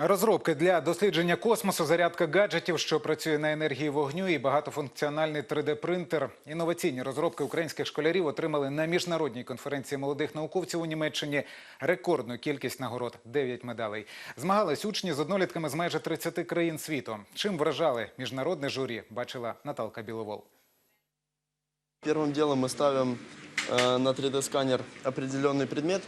Розробки для дослідження космосу, зарядка гаджетів, що працює на енергії вогню, і багатофункціональний 3D-принтер. Інноваційні розробки українських школярів отримали на міжнародній конференції молодих науковців у Німеччині рекордну кількість нагород 9 медалей. Змагались учні з однолітками з майже 30 країн світу. Чим вражали міжнародне журі, бачила Наталка Біловол. Первым делом мы ставим э, на 3D-сканер определенный предмет,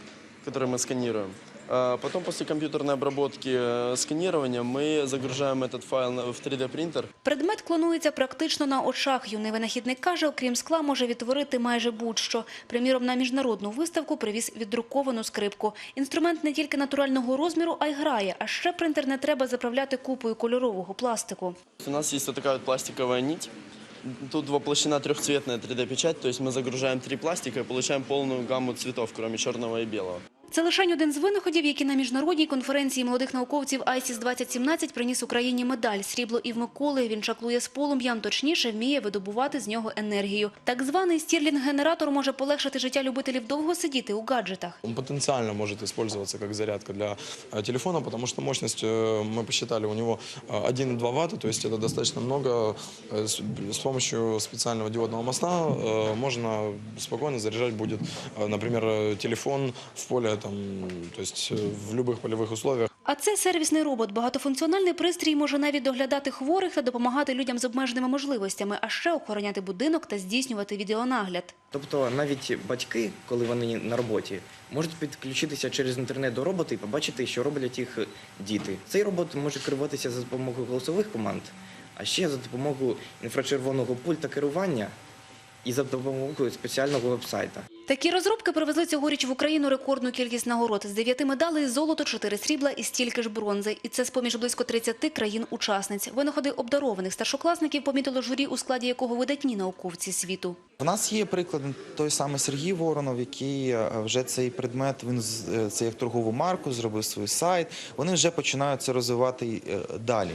который мы сканируем. А Потом после компьютерной обработки э, сканирования мы загружаем этот файл на- в 3D-принтер. Предмет клонується практично на очах. Юний винахідник каже, окрім скла, може відтворити майже будь-що. Приміром, на міжнародну виставку привіз віддруковану скрипку. Інструмент не тільки натурального розміру, а й грає. А ще принтер не треба заправляти купою кольорового пластику. У нас есть вот такая вот пластиковая нить. Тут воплощена трехцветная 3D-печать, то есть мы загружаем три пластика и получаем полную гамму цветов, кроме черного и белого. Це лише один з винаходів, які на міжнародній конференції молодих науковців ISIS 2017 приніс Україні медаль. Срібло і в Миколи. Він чаклує з полум'ям, точніше вміє видобувати з нього енергію. Так званий стірлінг-генератор може полегшити життя любителів довго сидіти у гаджетах. Он потенциально может использоваться как зарядка для э, телефона, потому что мощность, э, мы посчитали, у него э, 1,2 ватта, то есть это достаточно много. Э, С с помощью специального диодного моста э, можно спокойно заряжать будет, э, например, э, телефон в поле, там, то есть э, в любых полевых условиях. А це сервісний робот. Багатофункціональний пристрій може навіть доглядати хворих та допомагати людям з обмеженими можливостями, а ще охороняти будинок та здійснювати відеонагляд. Тобто навіть батьки, коли вони на роботі, можуть підключитися через інтернет до робота і побачити, що роблять їх діти. Цей робот може керуватися за допомогою голосових команд, а ще за допомогою інфрачервоного пульта керування і за допомогою спеціального вебсайта. Такі розробки привезли цьогоріч в Україну рекордну кількість нагород. З дев'яти медалей – золото, чотири срібла і стільки ж бронзи. І це з-поміж близько 30 країн-учасниць. Винаходи обдарованих старшокласників помітило журі, у складі якого видатні науковці світу. В нас є приклад той самий Сергій Воронов, який е, вже цей предмет, він е, це як торгову марку, зробив свій сайт. Вони вже починають це розвивати е, далі.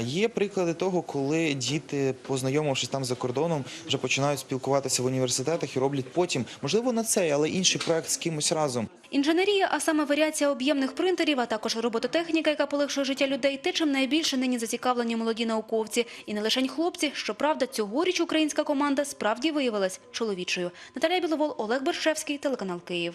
Є приклади того, коли діти, познайомившись там за кордоном, вже починають спілкуватися в університетах і роблять потім, можливо, на цей, але інший проект з кимось разом. Інженерія, а саме варіація об'ємних принтерів, а також робототехніка, яка полегшує життя людей, те, чим найбільше нині зацікавлені молоді науковці. І не лише хлопці. Щоправда, цьогоріч українська команда справді виявилась чоловічою. Наталія Біловол, Олег Бершевський, телеканал Київ.